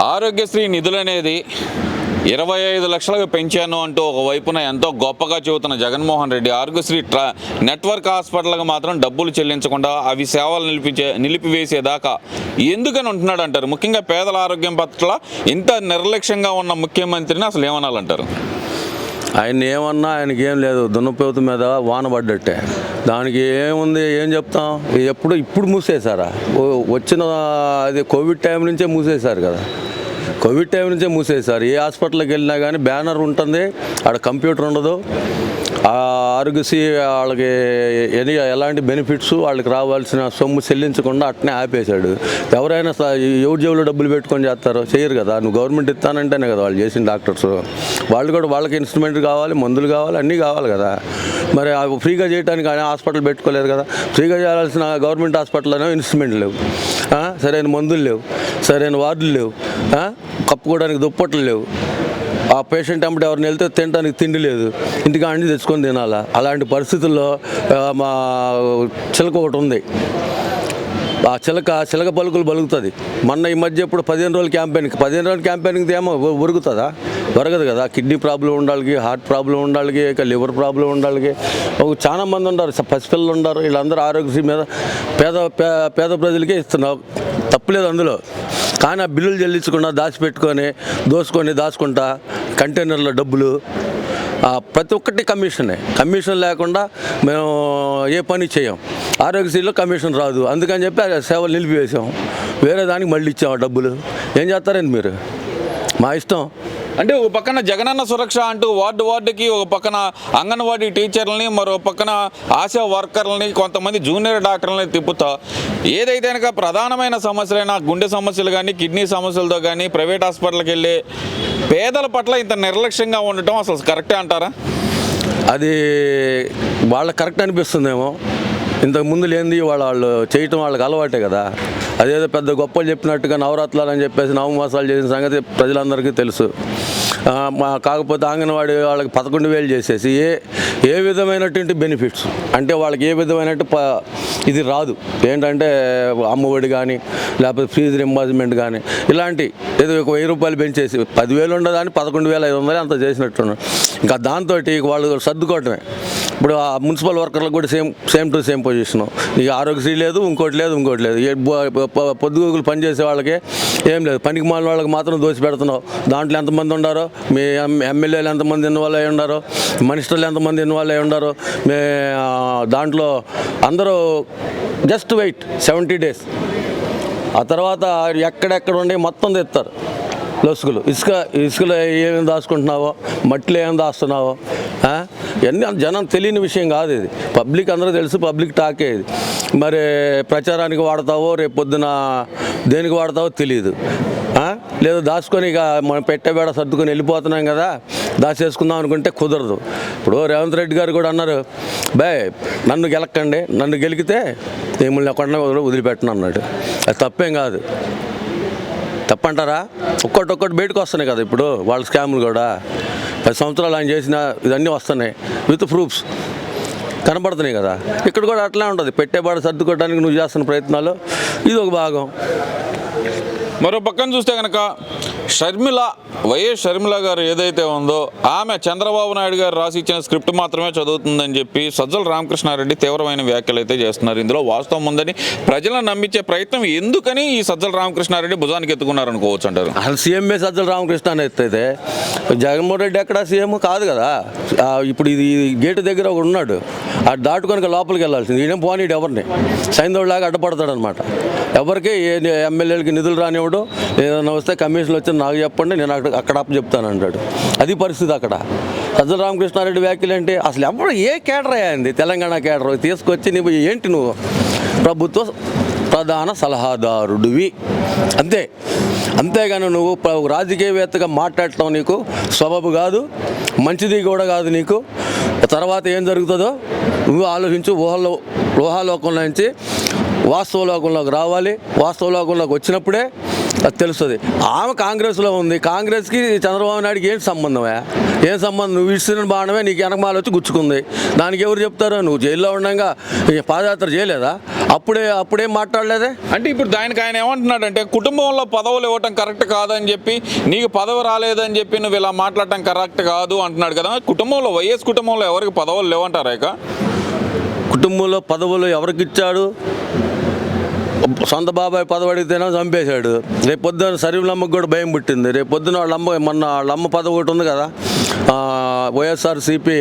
ఆరోగ్యశ్రీ నిధులనేది ఇరవై ఐదు లక్షలకు పెంచాను అంటూ ఒకవైపున ఎంతో గొప్పగా చెబుతున్న జగన్మోహన్ రెడ్డి ఆరోగ్యశ్రీ ట్రా నెట్వర్క్ హాస్పిటల్కి మాత్రం డబ్బులు చెల్లించకుండా అవి సేవలు నిలిపించే నిలిపివేసేదాకా ఎందుకని ఉంటున్నాడు అంటారు ముఖ్యంగా పేదల ఆరోగ్యం పట్ల ఇంత నిర్లక్ష్యంగా ఉన్న ముఖ్యమంత్రిని అసలు ఏమనాలంటారు? ఆయన ఏమన్నా ఆయనకి ఏం లేదు దున్నపోతు మీద వాన పడ్డట్టే. దానికి ఏముంది ఏం చెప్తాం? ఎప్పుడు ఇప్పుడు మూసేశారా? వచ్చిన అది కోవిడ్ టైం నుంచే మూసేశారు కదా. కోవిడ్ టైం నుంచే మూసేసారు ఏ హాస్పిటల్కి వెళ్ళినా కానీ బ్యానర్ ఉంటుంది. ఆడ కంప్యూటర్ ఉండదు. ఆ ఆరోగ్యశ్రీ వాళ్ళకి ఎని ఎలాంటి బెనిఫిట్స్ వాళ్ళకి రావాల్సిన సొమ్ము చెల్లించకుండా అట్నే ఆపేశాడు. ఎవరైనా స- ఎవరి జేబులో డబ్బులు పెట్టుకొని చేస్తారు చేయరు కదా. నువ్వు గవర్నమెంట్ ఇస్తానంటేనే కదా వాళ్ళు చేసిన డాక్టర్స్. వాళ్ళు కూడా వాళ్ళకి ఇన్స్ట్రుమెంట్ కావాలి మందులు కావాలి అన్నీ కావాలి కదా. మరి అవి ఫ్రీగా చేయడానికి ఆయన హాస్పిటల్ పెట్టుకోలేదు కదా. ఫ్రీగా చేయాల్సిన గవర్నమెంట్ హాస్పిటల్లోనే ఇన్స్ట్రుమెంట్ లేవు. సరైన మందులు లేవు. సరైన వార్డులు లేవు. కప్పుకోవడానికి దుప్పట్లు లేవు. ఆ పేషెంట్ అమ్మటి ఎవరిని వెళ్తే తినడానికి తిండి లేదు. ఇంటికి అన్ని తెచ్చుకొని తినాలా? అలాంటి పరిస్థితుల్లో మా చిలక ఒకటి ఉంది. ఆ చిలక చిలక పలుకులు బలుగుతుంది. మొన్న ఈ మధ్య ఇప్పుడు పదిహేను రోజుల క్యాంపెయిన్కి పదిహేను రోజుల క్యాంపెయిన్కి ఏమో ఉరుగుతుందా దొరకదు కదా. కిడ్నీ ప్రాబ్లం ఉండాలి హార్ట్ ప్రాబ్లం ఉండాలి ఇక లివర్ ప్రాబ్లం ఉండాలి ఒక చాలా మంది ఉన్నారు పసిపిల్లలు ఉన్నారు వీళ్ళందరూ ఆరోగ్యశ్రీ మీద పేద పే- పేద ప్రజలకే ఇస్తున్నావు తప్పులేదు అందులో. కానీ ఆ బిల్లులు చెల్లించకుండా దాచిపెట్టుకొని దోసుకొని దాచుకుంటా కంటైనర్లో డబ్బులు ప్రతి ఒక్కటి కమిషనే. కమిషన్ లేకుండా మేము ఏ పని చేయం. ఆరోగ్యశ్రీలో కమిషన్ రాదు. అందుకని చెప్పి ఆ సేవలు నిలిపివేసాం వేరే దానికి మళ్ళీ ఇచ్చాం ఆ డబ్బులు. ఏం చేస్తారండి మీరు? మా ఇష్టం. అంటే ఒక పక్కన జగనన్న సురక్ష అంటూ వార్డు వార్డుకి ఒక పక్కన అంగన్వాడీ టీచర్లని మరో పక్కన ఆశా వర్కర్లని కొంతమంది జూనియర్ డాక్టర్లని తిప్పుతా. ఏదైతే కనుక ప్రధానమైన సమస్యలైన గుండె సమస్యలు కానీ కిడ్నీ సమస్యలతో కానీ ప్రైవేట్ హాస్పిటల్కి వెళ్ళి పేదల పట్ల ఇంత నిర్లక్ష్యంగా ఉండటం అసలు కరెక్టే అంటారా? అది వాళ్ళకి కరెక్ట్ అనిపిస్తుందేమో. ఇంతకు ముందు లేనిది వాళ్ళ వాళ్ళు చేయటం వాళ్ళకి అలవాటే కదా. అదేదో పెద్ద గొప్పలు చెప్పినట్టుగా నవరాత్రులు అని చెప్పేసి నవమాసాలు చేసిన సంగతి ప్రజలందరికీ తెలుసు. మా కాకపోతే అంగన్వాడీ వాళ్ళకి పదకొండు వేలు చేసేసి ఏ ఏ విధమైనటువంటి బెనిఫిట్స్? అంటే వాళ్ళకి ఏ విధమైనట్టు ప ఇది రాదు. ఏంటంటే అమ్మఒడి కానీ లేకపోతే ఫీజు రింబర్స్మెంట్ కానీ ఇలాంటి ఏదో ఒక వెయ్యి రూపాయలు పెంచేసి పదివేలు ఉండదు కానీ పదకొండు వేల ఐదు వందలు అంత చేసినట్టున్నారు. ఇంకా దాంతో వాళ్ళు సర్దుకోవటమే. ఇప్పుడు ఆ మున్సిపల్ వర్కర్లకు కూడా same same to same position. ఇక ఆరోగ్యశ్రీ లేదు ఇంకోటి లేదు ఇంకోటి లేదు. పొద్దుగూకులు పనిచేసే వాళ్ళకి ఏం లేదు. పనికి మాలిన వాళ్ళకి మాత్రం దోసి పెడుతున్నావు. దాంట్లో ఎంతమంది ఉండారో మీ ఎమ్మెల్యేలు ఎంతమంది ఇన్వాల్వ్ అయి ఉండారో మినిస్టర్లు ఎంతమంది ఇన్వాల్వ్ అయి ఉండారో మీ దాంట్లో అందరూ జస్ట్ వెయిట్ సెవెంటీ డేస్. ఆ తర్వాత ఎక్కడెక్కడ ఉండి మొత్తం తెస్తారు లొసుగులు. ఇసుక ఇసుకలో ఏమేమి దాచుకుంటున్నావో మట్టిలో ఏం దాస్తున్నావో ఇవన్నీ జనం తెలియని విషయం కాదు ఇది. పబ్లిక్ అందరూ తెలుసు పబ్లిక్ టాకే ఇది. మరి ప్రచారానికి వాడతావో రేపు పొద్దున దేనికి వాడతావో తెలియదు లేదు లేదా దాచుకొని ఇక మనం పెట్టబేడ సర్దుకొని వెళ్ళిపోతున్నాం కదా దాచేసుకుందాం అనుకుంటే కుదరదు. ఇప్పుడు రేవంత్ రెడ్డి గారు కూడా అన్నారు బాయ్ నన్ను గెలక్కండి నన్ను గెలికితే మిమ్మల్ని ఎక్కడన్నా వదిలిపెట్టను అన్నాడు. అది తప్పేం కాదు. తప్పంటారా? ఒక్కటి ఒక్కటి బయటకు వస్తున్నాయి కదా ఇప్పుడు వాళ్ళ స్కాములు కూడా. పది సంవత్సరాలు ఆయన చేసిన ఇవన్నీ వస్తున్నాయి విత్ ప్రూఫ్స్. కనబడుతున్నాయి కదా. ఇక్కడ కూడా అట్లా ఉంటుంది. పెట్టేబాడు సర్దుకోవడానికి నువ్వు చేస్తున్న ప్రయత్నాలు. ఇది ఒక భాగం. మరో పక్కన చూస్తే కనుక షర్మిల వైఎస్ షర్మిల గారు ఏదైతే ఉందో ఆమె చంద్రబాబు నాయుడు గారు రాసి ఇచ్చిన స్క్రిప్ట్ మాత్రమే చదువుతుందని చెప్పి సజ్జల రామకృష్ణారెడ్డి తీవ్రమైన వ్యాఖ్యలు అయితే చేస్తున్నారు. ఇందులో వాస్తవం ఉందని ప్రజలను నమ్మించే ప్రయత్నం ఎందుకని ఈ సజ్జల రామకృష్ణారెడ్డి భుజానికి ఎత్తుకున్నారు అనుకోవచ్చు అంటారు? అసలు సీఎంఏ సజ్జల రామకృష్ణ అని ఎత్తైతే జగన్మోహన్ రెడ్డి ఎక్కడ సీఎం కాదు కదా. ఇప్పుడు ఇది గేటు దగ్గర ఒకడు ఉన్నాడు. ఆ దాటుకొని లోపలికి వెళ్ళాల్సింది. ఈయన పోనీడు ఎవరిని. సైంధవులాగా అడ్డపడతాడు అనమాట ఎవరికి ఏ ఎమ్మెల్యేలకి నిధులు రానివ్వడు. ఏదైనా వస్తే కమిషన్లు వచ్చి నాకు చెప్పండి నేను అక్కడ అక్కడ అప్పు చెప్తాను అంటాడు. అది పరిస్థితి అక్కడ. సజ్జల రామకృష్ణారెడ్డి వ్యాఖ్యలు అంటే అసలు ఎప్పుడు ఏ కేడర్ అయ్యింది తెలంగాణ కేడర్. తీసుకొచ్చి నువ్వు ఏంటి నువ్వు? ప్రభుత్వ ప్రధాన సలహాదారుడివి. అంతే. అంతేగాని నువ్వు రాజకీయవేత్తగా మాట్లాడటం నీకు స్వభావు కాదు మంచిది కూడా కాదు నీకు. తర్వాత ఏం జరుగుతుందో నువ్వు ఆలోచించు ఊహలో ఊహాలోకంలో నుంచి వాస్తవ లోకంలోకి రావాలి. వాస్తవ లోకంలోకి వచ్చినప్పుడే తెలుస్తుంది. ఆమె కాంగ్రెస్లో ఉంది. కాంగ్రెస్కి చంద్రబాబు నాయుడుకి ఏంటి సంబంధమే? ఏం సంబంధం? నువ్వు ఇస్తున్న బాణమే నీకు వెనకమాల వచ్చి గుచ్చుకుంది. దానికి ఎవరు చెప్తారో? నువ్వు జైల్లో ఉండగా పాదయాత్ర చేయలేదా? అప్పుడే అప్పుడేం మాట్లాడలేదే? అంటే ఇప్పుడు దానికి ఆయన ఏమంటున్నాడంటే కుటుంబంలో పదవులు ఇవ్వటం కరెక్ట్ కాదని చెప్పి నీకు పదవి రాలేదని చెప్పి నువ్వు ఇలా మాట్లాడటం కరెక్ట్ కాదు అంటున్నాడు కదా. కుటుంబంలో వైఎస్ కుటుంబంలో ఎవరికి పదవులు లేవంటారా ఇక? కుటుంబంలో పదవులు ఎవరికి ఇచ్చాడు? సొంత బాబాయ్ పదవి అడిగితేనే చంపేశాడు. రేపు పొద్దున సరీవులమ్మకి కూడా భయం పుట్టింది. రేపు పొద్దున వాళ్ళ అమ్మ మొన్న వాళ్ళ అమ్మ పదవి ఒకటి ఉంది కదా. వైఎస్ఆర్సీపీ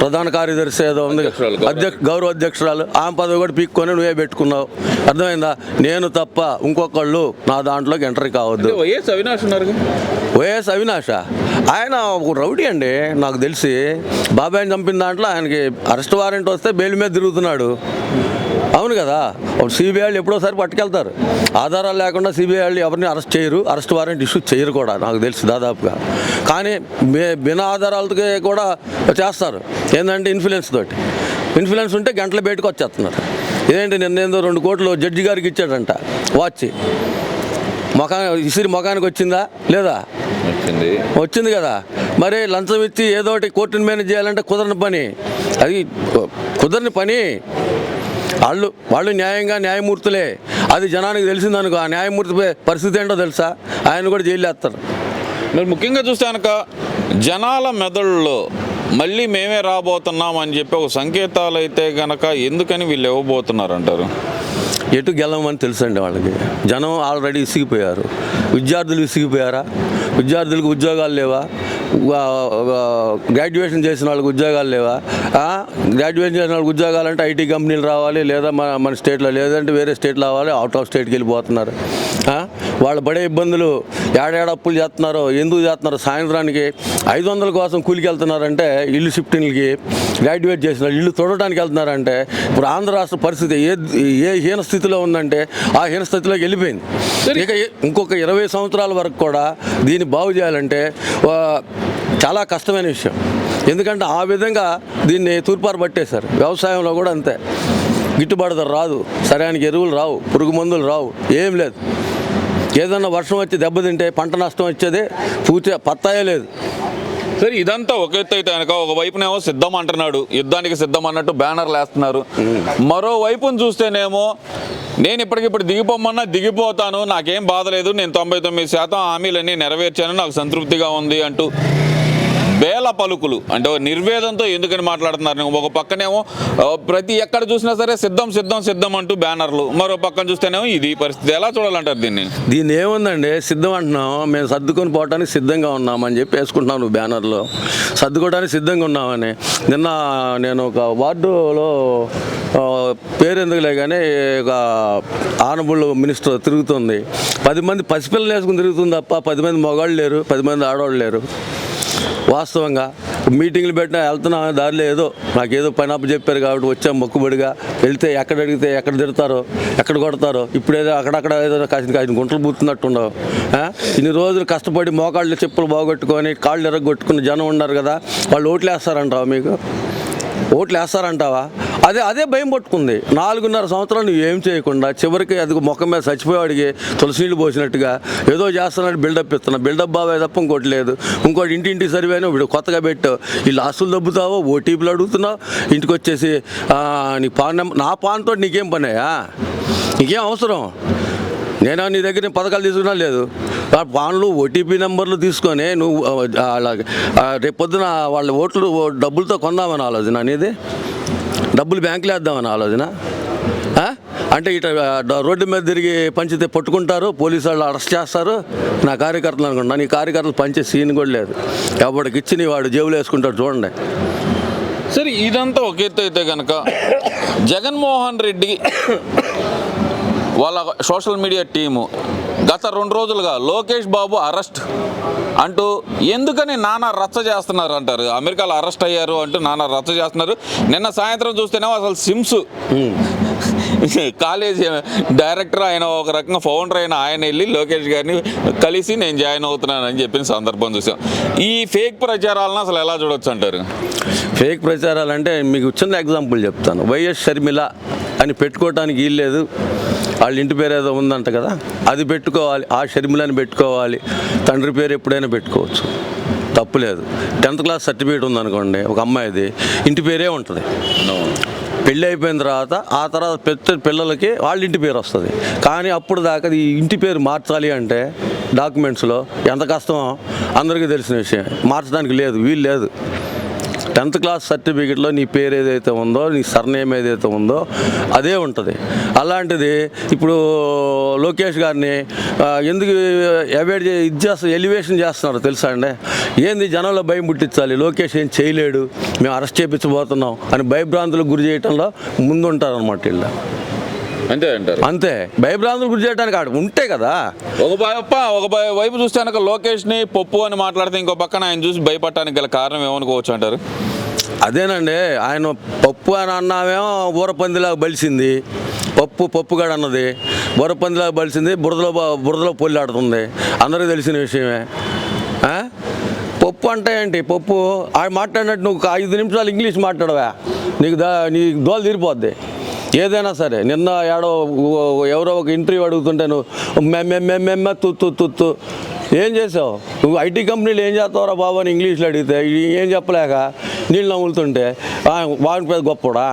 ప్రధాన కార్యదర్శి ఏదో ఉంది. అధ్యక్ష గౌరవ అధ్యక్షురాలు. ఆమె పదవి కూడా పీక్కొని నువ్వే పెట్టుకున్నావు. అర్థమైందా? నేను తప్ప ఇంకొకళ్ళు నా దాంట్లోకి ఎంటర్ కావద్దు. వైఎస్ అవినాష్ ఉన్నారు వైఎస్ అవినాష? ఆయన ఒక రౌడీ అండి. నాకు తెలిసి బాబాయ్ని చంపిన దాంట్లో ఆయనకి అరెస్ట్ వారెంట్ వస్తే బెయిల్ మీద తిరుగుతున్నాడు. అవును కదా. సిబిఐ వాళ్ళు ఎప్పుడోసారి పట్టుకెళ్తారు. ఆధారాలు లేకుండా సిబిఐ వాళ్ళు ఎవరిని అరెస్ట్ చేయరు. అరెస్ట్ వారెంట్ ఇష్యూ చేయరు కూడా నాకు తెలుసు దాదాపుగా. కానీ బినా ఆధారాలతో కూడా చేస్తారు. ఏంటంటే ఇన్ఫ్లుయెన్స్ తోటి. ఇన్ఫ్లుయెన్స్ ఉంటే గంటల బయటకు వచ్చేస్తున్నారు. ఇదేంటి నిన్నేందో రెండు కోట్లు జడ్జి గారికి ఇచ్చాడంట. వాచ్. మొఖా ఇసిరి మొఖానికి వచ్చిందా? లేదా? వచ్చింది. వచ్చింది కదా. మరి లంచం ఇచ్చి ఏదో ఒకటి కోర్టుని మేనేజ్ చేయాలంటే కుదరని పని. అది కుదరని పని. వాళ్ళు వాళ్ళు న్యాయంగా న్యాయమూర్తులే. అది జనానికి తెలిసిందనుకో ఆ న్యాయమూర్తి పరిస్థితి ఏంటో తెలుసా? ఆయన కూడా జైలు వేస్తారు. మరి ముఖ్యంగా చూస్తే కనుక జనాల మెదడులో మళ్ళీ మేమే రాబోతున్నాం అని చెప్పి ఒక సంకేతాలు అయితే గనక ఎందుకని వీళ్ళు ఇవ్వబోతున్నారు అంటారు ఎటు గెలవమని తెలుసండి వాళ్ళకి. జనం ఆల్రెడీ విసిగిపోయారు విద్యార్థులు విసిగిపోయారా విద్యార్థులకు ఉద్యోగాలు లేవా? గ్రాడ్యుయేషన్ చేసిన వాళ్ళకి ఉద్యోగాలు లేవా? గ్రాడ్యుయేషన్ చేసిన వాళ్ళకి ఉద్యోగాలు అంటే ఐటీ కంపెనీలు రావాలి లేదా మన మన స్టేట్లో లేదంటే వేరే స్టేట్లో రావాలి అవుట్ ఆఫ్ స్టేట్కి వెళ్ళిపోతున్నారు. వాళ్ళు పడే ఇబ్బందులు ఏడాడ అప్పులు చేస్తున్నారో ఎందుకు చేస్తున్నారో సాయంత్రానికి ఐదు వందల కోసం కూలికి వెళ్తున్నారంటే ఇల్లు షిఫ్టింగ్లకి గ్రాడ్యుయేట్ చేసిన ఇల్లు తొడటానికి వెళ్తున్నారంటే ఇప్పుడు ఆంధ్ర రాష్ట్ర పరిస్థితి ఏ ఏ హీన స్థితిలో ఉందంటే ఆ హీన స్థితిలోకి వెళ్ళిపోయింది. ఇక ఇంకొక ఇరవై సంవత్సరాల వరకు కూడా దీన్ని బాగు చేయాలంటే చాలా కష్టమైన విషయం. ఎందుకంటే ఆ విధంగా దీన్ని తూర్పారు పట్టేశారు. వ్యవసాయంలో కూడా అంతే. గిట్టుబాటు రాదు. సరైన ఎరువులు రావు. పురుగు మందులు రావు. ఏం లేదు. ఏదన్నా వర్షం వచ్చి దెబ్బతింటే పంట నష్టం వచ్చేది పూర్తి పత్తాయే లేదు. సరే ఇదంతా ఒక ఎత్తు అయితే కనుక ఒక వైపునేమో సిద్ధం అంటున్నాడు. యుద్ధానికి సిద్ధం అన్నట్టు బ్యానర్లు వేస్తున్నారు. మరో వైపును చూస్తేనేమో నేను ఇప్పటికిప్పుడు దిగిపోమన్నా దిగిపోతాను నాకేం బాధ లేదు నేను తొంభై తొమ్మిది శాతం హామీలన్నీ నెరవేర్చాను నాకు సంతృప్తిగా ఉంది అంటూ వేల పలుకులు. అంటే నిర్వేదంతో ఎందుకని మాట్లాడుతున్నారు? ఒక పక్కనేమో ప్రతి ఎక్కడ చూసినా సరే సిద్ధం సిద్ధం సిద్ధం అంటూ బ్యానర్లు. మరో పక్కన చూస్తేనేమో ఇది పరిస్థితి. ఎలా చూడాలంటారు దీన్ని? దీన్ని ఏముందండి? సిద్ధం అంటున్నాం. మేము సర్దుకొని పోవటానికి సిద్ధంగా ఉన్నామని చెప్పి వేసుకుంటున్నాం నువ్వు బ్యానర్లో. సర్దుకోవడానికి సిద్ధంగా ఉన్నామని నిన్న నేను ఒక వార్డులో పేరు ఎందుకులే కానీ ఒక ఆనబుల్ మినిస్టర్ తిరుగుతుంది. పది మంది పసిపిల్లలు వేసుకుని తిరుగుతుంది తప్ప పది మంది మగవాళ్ళు లేరు పది మంది ఆడవాళ్ళు లేరు. వాస్తవంగా మీటింగ్లు పెట్టినా వెళ్తున్నా దారిలో ఏదో నాకేదో పని చెప్పారు కాబట్టి వచ్చాం మొక్కుబడిగా. వెళ్తే ఎక్కడ అడిగితే ఎక్కడ తిడతారో ఎక్కడ కొడతారో ఇప్పుడేదో అక్కడక్కడ ఏదో కాసిన కాసిన గుంటలు పూతున్నట్టుండవు ఇన్ని రోజులు కష్టపడి మోకాళ్ళు చెప్పులు బాగొట్టుకొని కాళ్ళు ఎరగొట్టుకుని జనం ఉన్నారు కదా వాళ్ళు ఓట్లేస్తారంటావు మీకు? ఓట్లు వేస్తారంటావా అదే అదే భయం పట్టుకుంది. నాలుగున్నర సంవత్సరాలు నువ్వు ఏం చేయకుండా చివరికి అది ముఖం మీద చచ్చిపోయాడికి తులసి నీళ్ళు పోసినట్టుగా ఏదో చేస్తున్నాడు బిల్డప్ ఇస్తున్నా. బిల్డప్ బాబే తప్ప ఇంకోటి లేదు. ఇంకోటి ఇంటింటి సర్వేను ఇప్పుడు కొత్తగా పెట్టు వీళ్ళు ఆస్తులు దబ్బుతావో ఓటీపీలు అడుగుతున్నావు ఇంటికి వచ్చేసి నీ పాన్ నెంబర్ నా పాన్తో నీకేం పనియా నీకేం అవసరం? నేను నీ దగ్గర పథకాలు తీసుకున్నా లేదు. వాళ్ళు పాన్లు ఓటీపీ నెంబర్లు తీసుకొని నువ్వు అలా రేపొద్దున వాళ్ళ ఓట్లు ఓ- డబ్బులతో కొందామని ఆలోచన అనేది డబ్బులు బ్యాంకులో వేద్దామని ఆలోచన? అంటే ఇట రోడ్డు మీద తిరిగి పంచితే పట్టుకుంటారు పోలీసు వాళ్ళు అరెస్ట్ చేస్తారు. నా కార్యకర్తలు అనుకుంటున్నా నీ కార్యకర్తలు పంచే సీన్ కూడా లేదు. ఎవరికి ఇచ్చి వాడు జేబులు వేసుకుంటాడు చూడండి. సరే ఇదంతా ఒక ఎత్తు అయితే కనుక జగన్మోహన్ రెడ్డి వాళ్ళ సోషల్ మీడియా టీము గత రెండు రోజులుగా లోకేష్ బాబు అరెస్ట్ అంటూ ఎందుకని నానా రచ్చ చేస్తున్నారు అంటారు? అమెరికాలో అరెస్ట్ అయ్యారు అంటూ నానా రచ్చ చేస్తున్నారు. నిన్న సాయంత్రం చూస్తేనేమో అసలు సిమ్స్. కాలేజీ డైరెక్టర్ ఆయన ఒక రకంగా ఫౌండర్ అయిన ఆయన వెళ్ళి లోకేష్ గారిని కలిసి నేను జాయిన్ అవుతున్నానని చెప్పిన సందర్భం చూసాం. ఈ ఫేక్ ప్రచారాలను అసలు ఎలా చూడొచ్చు అంటారు? ఫేక్ ప్రచారాలు అంటే మీకు చిన్న ఎగ్జాంపుల్ చెప్తాను. వైఎస్ షర్మిల అని పెట్టుకోవటానికి వీల్లేదు. వాళ్ళ ఇంటి పేరు ఏదో ఉందంట కదా అది పెట్టుకోవాలి ఆ షర్మిలని పెట్టుకోవాలి తండ్రి పేరు ఎప్పుడైనా పెట్టుకోవచ్చు. తప్పులేదు టెన్త్ క్లాస్ సర్టిఫికేట్ ఉందనుకోండి ఒక అమ్మాయిది ఇంటి పేరే ఉంటుంది. పెళ్ళి అయిపోయిన తర్వాత ఆ తర్వాత పెద్ద పిల్లలకి వాళ్ళ ఇంటి పేరు వస్తుంది. కానీ అప్పుడు దాకా ఈ ఇంటి పేరు మార్చాలి అంటే డాక్యుమెంట్స్లో ఎంత కష్టమో అందరికీ తెలిసిన విషయం మార్చడానికి లేదు వీలు లేదు. టెన్త్ క్లాస్ సర్టిఫికెట్లో నీ పేరు ఏదైతే ఉందో నీ సర్నేమ్ ఏదైతే ఉందో అదే ఉంటుంది. అలాంటిది ఇప్పుడు లోకేష్ గారిని ఎందుకు అవాయిడ్ చే ఇది చేస్తారు ఎలివేషన్ చేస్తున్నారు తెలుసా అండి? ఏంది జనంలో భయం పుట్టించాలి? లోకేష్ ఏం చేయలేడు? మేము అరెస్ట్ చేయించబోతున్నాం అని భయభ్రాంతులకు గురి చేయటంలో ముందుంటారనమాట వీళ్ళు. అంతే అంటారు. అంతే. భయభ్రాంతులకు గురి చేయడానికి ఆడ ఉంటే కదా. ఒక వైపు ఒక వైపు చూస్తే కనుక లోకేష్ని పప్పు అని మాట్లాడితే ఇంకో పక్కన ఆయన చూసి భయపడటానికి గల కారణం ఏమనుకోవచ్చు అంటారు? అదేనండి ఆయన పప్పు అని అన్నామేమో ఊరపందిలాగా బలిసింది. పప్పు పప్పుగాడు అన్నది. ఊరపందిలాగా బలిసింది బురదలో బురదలో పొల్లాడుతుంది. అందరికీ తెలిసిన విషయమే. పప్పు అంటే ఏంటి? పప్పు ఆయన మాట్లాడినట్టు నువ్వు ఐదు నిమిషాలు ఇంగ్లీష్ మాట్లాడవా? నీకు దా నీ దోలు తీరిపోద్ది. ఏదైనా సరే నిన్న ఏడో ఎవరో ఒక ఇంటర్వ్యూ అడుగుతుంటే నువ్వు మెమ్మెమ్మెమ్మె తు తు తు తు. ఏం చేసావు? నువ్వు ఐటీ కంపెనీలు ఏం చేస్తావురా బాబు అని ఇంగ్లీష్లో అడిగితే ఏం చెప్పలేక నీళ్ళు నవ్వులుతుంటే ఆ, వాడి గొప్పడా